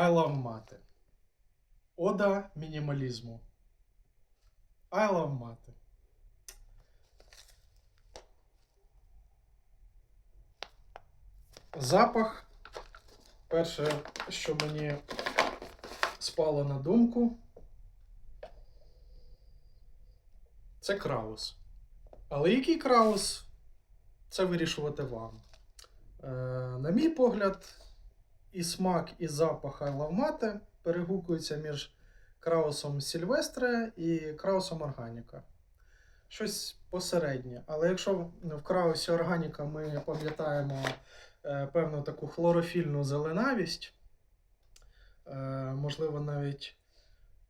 I love mate. Ода мінімалізму. I love mate. Запах. Перше, що мені спало на думку, це краус. Але який краус, це вирішувати вам. Е, на мій погляд, і смак, і запах Айлавмате перегукуються між краусом Сільвестре і краусом Органіка. Щось посереднє. Але якщо в краусі Органіка ми пам'ятаємо е, певну таку хлорофільну зеленавість, е, можливо, навіть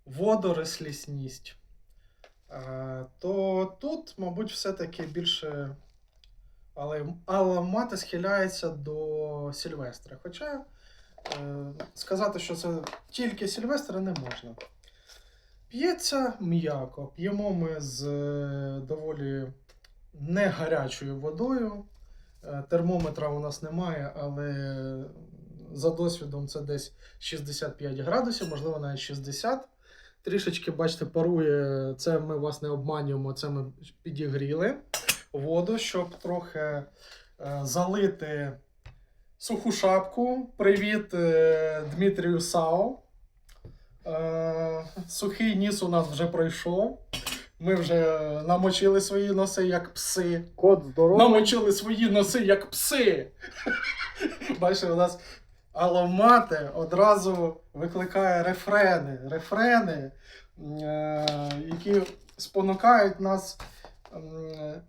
водорослісність, е, то тут, мабуть, все-таки більше. Але Алла Мати схиляється до Сільвестра. Хоча сказати, що це тільки Сільвестра, не можна. П'ється м'яко. П'ємо ми з е, доволі не гарячою водою. Е, Термометра у нас немає, але за досвідом це десь 65 градусів, можливо, навіть 60. Трішечки, бачите, парує. Це ми вас не обманюємо, це ми підігріли воду, щоб трохи е, залити суху шапку. Привіт е, Дмитрію Сау. Е, сухий ніс у нас вже пройшов. Ми вже намочили свої носи як пси. Кот здоровий. Намочили свої носи як пси. Бачите, у нас аламати одразу викликає рефрени. Рефрени, е, які спонукають нас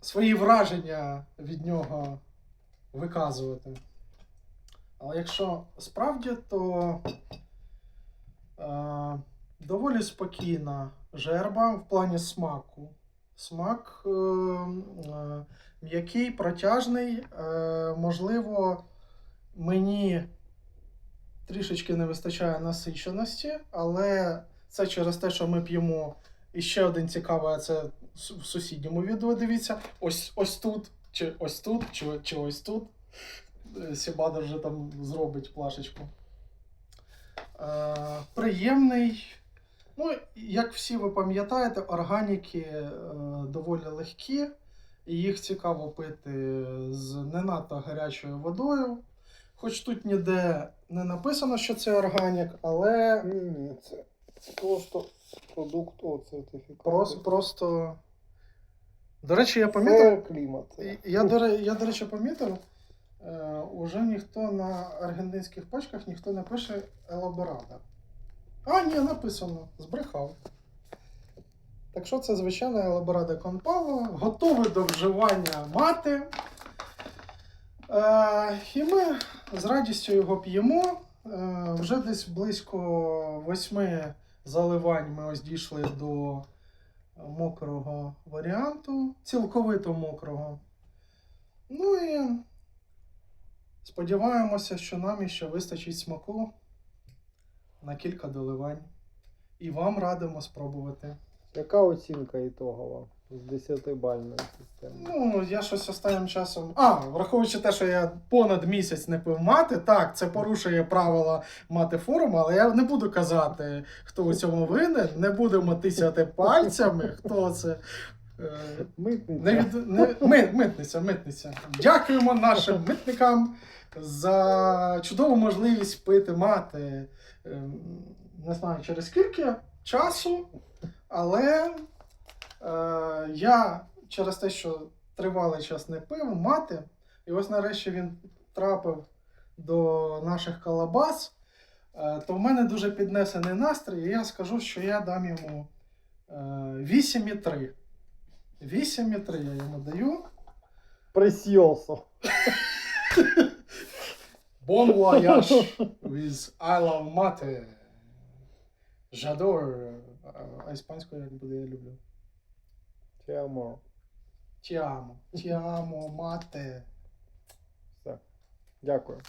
свої враження від нього виказувати. Але якщо справді, то е, доволі спокійна жерба в плані смаку. Смак е, е, м'який, протяжний. Е, можливо, мені трішечки не вистачає насиченості, але це через те, що ми п'ємо. І ще один цікавий, це в сусідньому відео. Дивіться, ось ось тут, чи ось тут, чи, чи ось тут. Сібада вже там зробить плашечку. Е, приємний. Ну, як всі ви пам'ятаєте, органіки е, доволі легкі, і їх цікаво пити з не надто гарячою водою. Хоч тут ніде не написано, що це органік, але Ні, ні, це просто продукт о сертифікат. просто. просто... До речі, я помітив. Це клімат. Я, до, я, до речі, помітив, е, уже ніхто на аргентинських пачках ніхто не пише Елаборада. А, ні, написано, збрехав. Так що це звичайна Елаборада Конпало, готовий до вживання мати. Е, і ми з радістю його п'ємо. Е, вже десь близько восьми заливань ми ось дійшли до мокрого варіанту, цілковито мокрого. Ну і сподіваємося, що нам іще вистачить смаку на кілька доливань. І вам радимо спробувати. Яка оцінка ітогова з 10 бальної системи? Ну, я щось останнім часом. А, враховуючи те, що я понад місяць не пив мати, так, це порушує правила мати форуму, але я не буду казати, хто у цьому винен, не будемо тисяти пальцями, хто це. Е, Митниця. Не від... не... Ми... Митниця, митниця. Дякуємо нашим митникам за чудову можливість пити мати. Ем, Не знаю через скільки часу, але е, я через те, що тривалий час не пив мати, і ось нарешті він трапив до наших колобас, е, то в мене дуже піднесений настрій, і я скажу, що я дам йому е, 8,3. 8,3 я йому даю. Пресіосо. Bon voyage with I love mate. J'adore. А іспанською як буде, я люблю. Ti amo. Ti amo, mate. Все. Дякую.